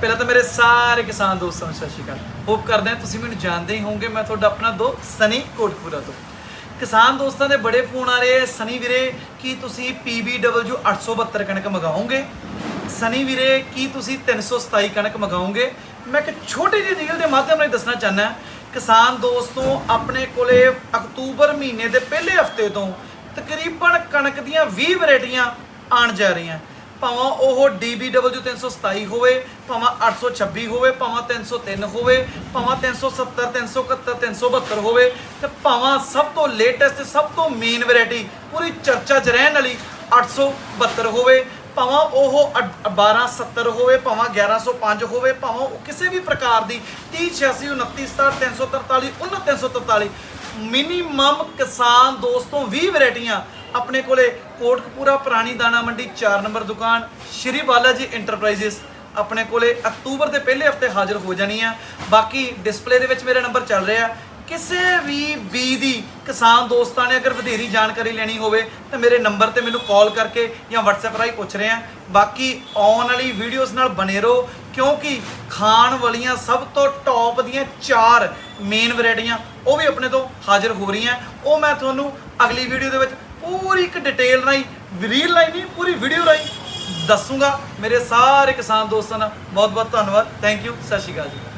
ਪਹਿਲਾਂ ਤਾਂ ਮੇਰੇ ਸਾਰੇ ਕਿਸਾਨ ਦੋਸਤਾਂ ਨੂੰ ਸਤਿ ਸ਼੍ਰੀ ਅਕਾਲ। ਹੋਪ ਕਰਦੇ ਹਾਂ ਤੁਸੀਂ ਮੈਨੂੰ ਜਾਣਦੇ ਹੀ ਹੋਵੋਗੇ, ਮੈਂ ਤੁਹਾਡਾ ਆਪਣਾ ਦੋ ਸਨੀ ਕੋਟਪੂਰਾ ਤੋਂ। ਕਿਸਾਨ ਦੋਸਤਾਂ ਦੇ ਬੜੇ ਫੋਨ ਆ ਰਹੇ ਸਨੀ ਵੀਰੇ, ਕੀ ਤੁਸੀਂ PBW 872 ਕਣਕ ਮੰਗਾਓਗੇ? ਸਨੀ ਵੀਰੇ, ਕੀ ਤੁਸੀਂ 327 ਕਣਕ ਮੰਗਾਓਗੇ? ਮੈਂ ਇੱਕ ਛੋਟੀ ਜਿਹੀ ਰੀਲ ਦੇ ਮਾਧਿਅਮ ਨਾਲ ਦੱਸਣਾ ਚਾਹਨਾ ਕਿਸਾਨ ਦੋਸਤੋ, ਆਪਣੇ ਕੋਲੇ ਅਕਤੂਬਰ ਮਹੀਨੇ ਦੇ ਪਹਿਲੇ ਹਫ਼ਤੇ ਤੋਂ ਤਕਰੀਬਨ ਕਣਕ ਦੀਆਂ 20 ਵੈਰਾਈਟੀਆਂ ਆਣ ਜਾ ਰਹੀਆਂ। ਭਾਵੇਂ ਉਹ DBW 327 ਹੋਵੇ, ਭਾਵੇਂ 826 ਹੋਵੇ, ਭਾਵੇਂ 303 ਹੋਵੇ, ਭਾਵੇਂ 370 371 372 ਹੋਵੇ, ਤੇ ਭਾਵੇਂ ਸਭ ਤੋਂ ਲੇਟੈਸਟ ਸਭ ਤੋਂ ਮੇਨ ਵੈਰਾਈਟੀ ਪੂਰੀ ਚਰਚਾ 'ਚ ਰਹਿਣ ਵਾਲੀ 872 ਹੋਵੇ, ਭਾਵੇਂ ਉਹ ਅਡ- 1270 ਹੋਵੇ, ਭਾਵੇਂ 1105 ਹੋਵੇ, ਭਾਵੇਂ ਉਹ ਕਿਸੇ ਵੀ ਪ੍ਰਕਾਰ ਦੀ 30 86 29 67 343 343 ਮਿਨੀਮਮ ਕਿਸਾਨ ਦੋਸਤੋਂ 20 ਵੈਰਾਈਟੀਆਂ ਆਪਣੇ ਕੋਲੇ ਕੋਟਕਪੂਰਾ ਪੁਰਾਣੀ ਦਾਣਾ ਮੰਡੀ 4 ਨੰਬਰ ਦੁਕਾਨ, ਸ਼੍ਰੀ ਬਾਲਾ ਜੀ ਇੰਟਰਪ੍ਰਾਈਜ਼ਸ ਆਪਣੇ ਕੋਲੇ ਅਕਤੂਬਰ ਦੇ ਪਹਿਲੇ ਹਫ਼ਤੇ ਹਾਜ਼ਰ ਹੋ ਜਾਣੀ ਆ। ਬਾਕੀ ਡਿਸਪਲੇ ਦੇ ਵਿੱਚ ਮੇਰਾ ਨੰਬਰ ਚੱਲ ਰਿਹਾ। ਕਿਸੇ ਵੀ ਬੀ ਦੀ ਕਿਸਾਨ ਦੋਸਤਾਂ ਨੇ ਅਗਰ ਵਧੇਰੀ ਜਾਣਕਾਰੀ ਲੈਣੀ ਹੋਵੇ, ਤਾਂ ਮੇਰੇ ਨੰਬਰ ਤੇ ਮੈਨੂੰ ਕਾਲ ਕਰਕੇ ਜਾਂ WhatsApp ਰਾਹੀਂ ਪੁੱਛ ਰਹੇ ਆ। ਬਾਕੀ ਆਉਣ ਵਾਲੀ ਵੀਡੀਓਜ਼ ਨਾਲ ਬਨੇ ਰਹੋ, ਕਿਉਂਕਿ ਖਾਣ ਵਾਲੀਆਂ ਸਭ ਤੋਂ ਟੌਪ ਦੀਆਂ ਚਾਰ ਮੇਨ ਵੈਰਾਈਟੀਆਂ ਉਹ ਵੀ ਆਪਣੇ ਤੋਂ ਹਾਜ਼ਰ ਹੋ ਰਹੀਆਂ। ਉਹ ਮੈਂ ਤੁਹਾਨੂੰ ਅਗਲੀ ਵੀਡੀਓ ਦੇ ਵਿੱਚ ਇੱਕ ਡਿਟੇਲ ਰਾਹੀਂ ਰੀਲ ਰਾਹੀਂ ਨਹੀਂ, ਪੂਰੀ ਵੀਡੀਓ ਰਾਹੀਂ ਦੱਸੂਗਾ। ਮੇਰੇ ਸਾਰੇ ਕਿਸਾਨ ਦੋਸਤਾਂ ਦਾ ਬਹੁਤ ਬਹੁਤ ਧੰਨਵਾਦ। ਥੈਂਕ ਯੂ ਸਤਿ ਸ਼੍ਰੀ ਅਕਾਲ ਜੀ।